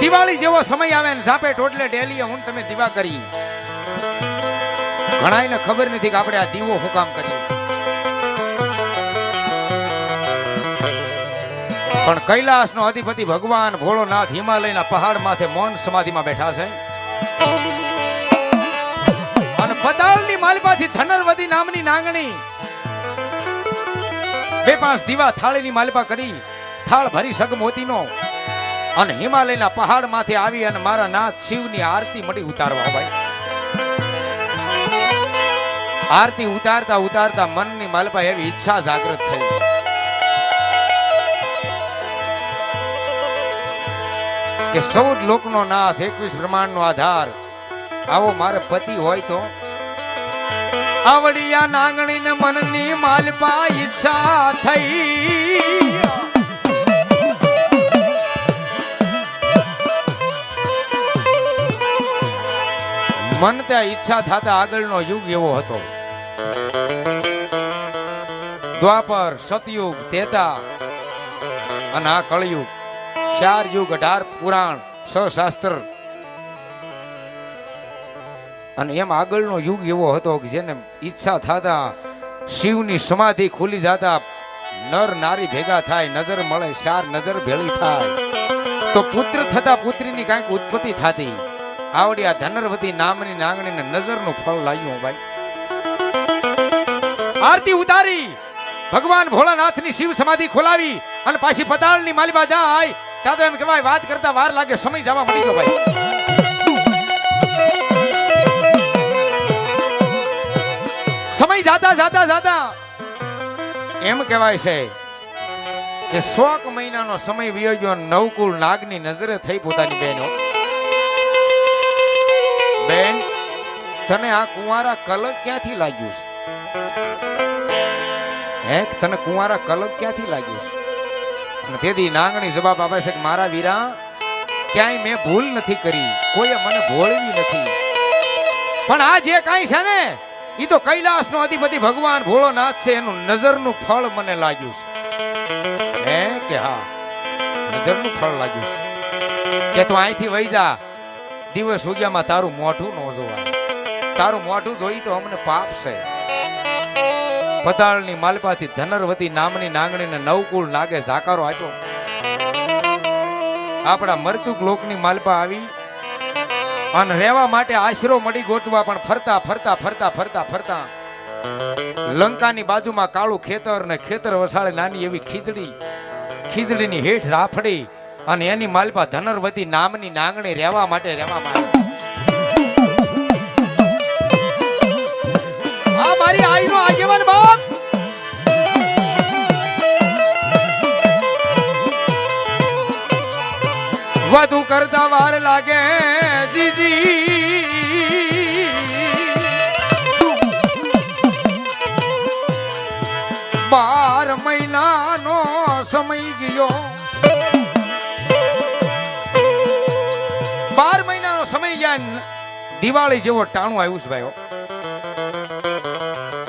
દિવાળી જેવો સમય આવે ને ઝાપે ટોટલે ડેલીએ હું તમે દીવા કરી. ઘણાયને ખબર નથી કે આપણે આ દીવો હું કામ કરીએ. પણ કૈલાસનો અધિપતિ ભગવાન ભોળોનાથ હિમાલયના પહાડ માથે મૌન સમાધિમાં બેઠા છે. અને પતાળની માલિપાથી ધનરવતી નામની નાંગણી. બે પાંચ દીવા થાળીની માલિપા કરી, થાળ ભરી સગમોતીનો અને હિમાલયના પહાડમાંથી આવી અને મારા નાથ શિવની આરતી મળી ઉતારવા ભાઈ આરતી ઉતારતા ઉતારતા મનની માલપા એવી ઈચ્છા જાગૃત થઈ. કે સૌદ લોકનો નાથ એકવીસ બ્રહ્માંડનો આધાર. આવો મારે પતિ હોય તો. આવડિયા નાંગણી ને મનની માલપા ઈચ્છા થઈ. મન ત્યાં ઈચ્છા થતા આગળનો યુગ એવો હતો. દ્વાપર, સતયુગ, તેતા અને આ કળયુગ, ચાર યુગ, અઢાર પુરાણ સશાસ્ત્ર અને એમ આગળનો યુગ એવો હતો કે જેને ઈચ્છા થતા શિવની સમાધિ ખુલી જતા નર નારી ભેગા થાય, નજર મળે, ચાર નજર ભેળી થાય. તો પુત્ર થતા પુત્રીની કાંઈક ઉત્પત્તિ થતી. આવડી ધનરવતી નામની નાંગણીને નજરનું ફળ લાગ્યું ભાઈ આરતી ઉતારી, ભગવાન ભોળાનાથની શિવ સમાધિ ખોલાવી અને પાછી પતાળની માલિબા જાય. ત્યાં એમ કહેવાય, વાત કરતા વાર લાગે, સમય જવા મળી ગયો ભાઈ. સમય જાતા જાતા જાતા એમ કહેવાય છે કે સોક મહિનાનો સમય વિયોજ્યો નવકુળ નાગની નજરે થઈ પોતાની બહેનો. તને આ કુંવારા કલંક ક્યાંથી લાગ્યું છે? હે, તને કુંવારા કલંક ક્યાંથી લાગ્યું છે? અને તેથી નાંગણી જવાબ આપે છે કે મારા વીરા, ક્યાંય મેં ભૂલ નથી કરી, કોઈએ મને ભોળવી નથી. પણ આ જે કાંઈ છે ને એ તો કૈલાસનો અધિપતિ ભગવાન ભોળોનાથ છે, એનું નજરનું ફળ મને લાગ્યું છે. હે, કે હા, નજરનું ફળ લાગ્યું કે તું અહીંથી વહી જા, દિવસ ઉગ્યામાં તારું મોઢું ન જોવાય. તારું મોઢું જોઈ તો અમને પાપ છે. પતાળની માલપાથી ધનરવતી નામની નાંગણીને નવકુળ નાગે ઝાકારો આપ્યો. આપણા મરતુક લોકની માલપા આવી. અને રહેવા માટે આશરો મળી ગોતવા પણ ફરતા ફરતા ફરતા ફરતા ફરતા. લંકાની બાજુમાં કાળું ખેતર ને ખેતર વસાળે નાની એવી ખીજડી. ખીજડીની હેઠ રાફડી અને એની માલપા ધનરવતી નામની નાંગણી રહેવા માટે રહેવા માટે વધુ કરતા વાર લાગે, જીજી. બાર મહિનાનો સમય ગયો. બાર મહિનાનો સમય ગયા દિવાળી જેવો ટાણું આવ્યું છે ભાઈઓ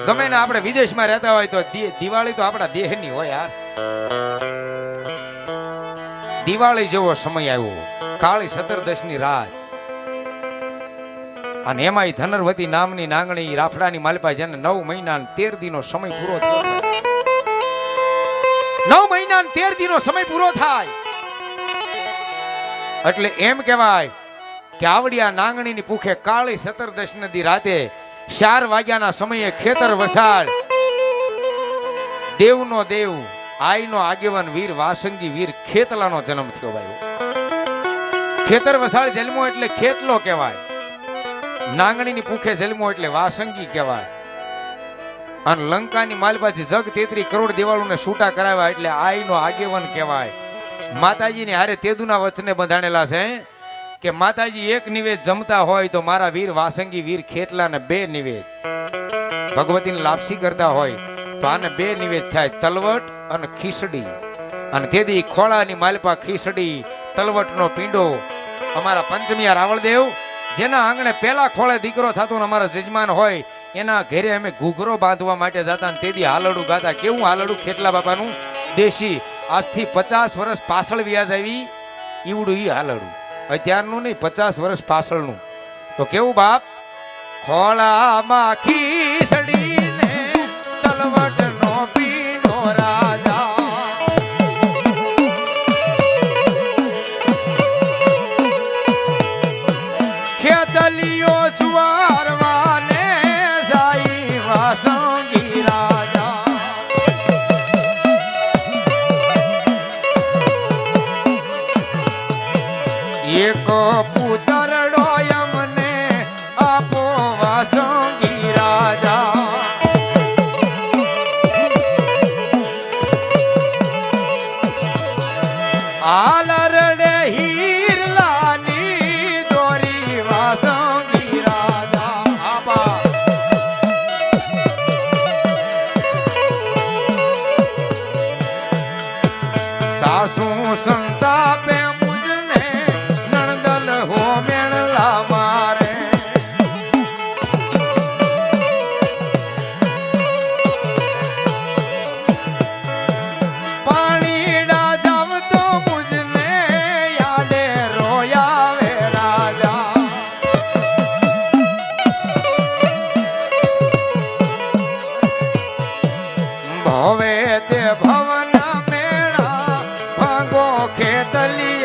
ગમે ને આપણે વિદેશમાં રહેતા હોય તો દિવાળી તો આપણા દેહની હોય યાર. દિવાળી જેવો સમય આવ્યો. કાળી સતરદશની રાત. અને એમાંય ધનરવતી નામની નાંગણી રાફડાની માલપા જેને નવ મહિના તેર દિનો સમય પૂરો થયો નવ મહિના તેર દિનો સમય પૂરો થાય. એટલે એમ કહેવાય કે આવડિયા નાંગણીની પૂખે કાળી સતરદશ નદી રાતે ચાર વાગ્યાના સમયે ખેતર વસાડ. દેવનો દેવ આઈનો આગેવાન વીર વાસંગી વીર ખેતલાનો જન્મ થયો ભાઈ ખેતર વસાળ જન્મો એટલે ખેતલો કહેવાય. નાંગણીની પૂખે જન્મો એટલે વાસંગી કહેવાય. અને લંકાની માલપાથી જગ તેત્રી કરોડ દિવાળોને છૂટા કરાવ્યા એટલે આઈનો આગેવાન કહેવાય. માતાજીની હારે તેદુના વચને બંધાણેલા છે, કે માતાજી એક નિવેદ જમતા હોય તો મારા વીર વાસંગી વીર ખેતલાને બે નિવેદ. ભગવતીને લાપસી કરતા હોય તો આને બે નિવેદ થાય તલવટ અને ખીસડી. અને તેથી ખોળાની માલપા ખીસડી, તલવટનો પીંડો, અમારા પંચમિયા રાવળદેવ, જેના આંગણે પહેલા ખોળે દીકરો થતો અમારા જજમાન હોય, એના ઘેરે અમે ઘૂઘરો બાંધવા માટે જતા ને હાલડું ગાતા. કેવું હાલડું? ખેતલા બાપાનું દેશી, આજથી પચાસ વર્ષ પાછળ વ્યાજ આવી. ઈવડું ઈ હાલડું. અત્યારનું નહીં, પચાસ વર્ષ પાછળનું. તો કેવું બાપ? ખોળામાં ખીસડીને તલવટનો એક પુતરડો તે ભવન મેળા ભાગો ખેતલિયા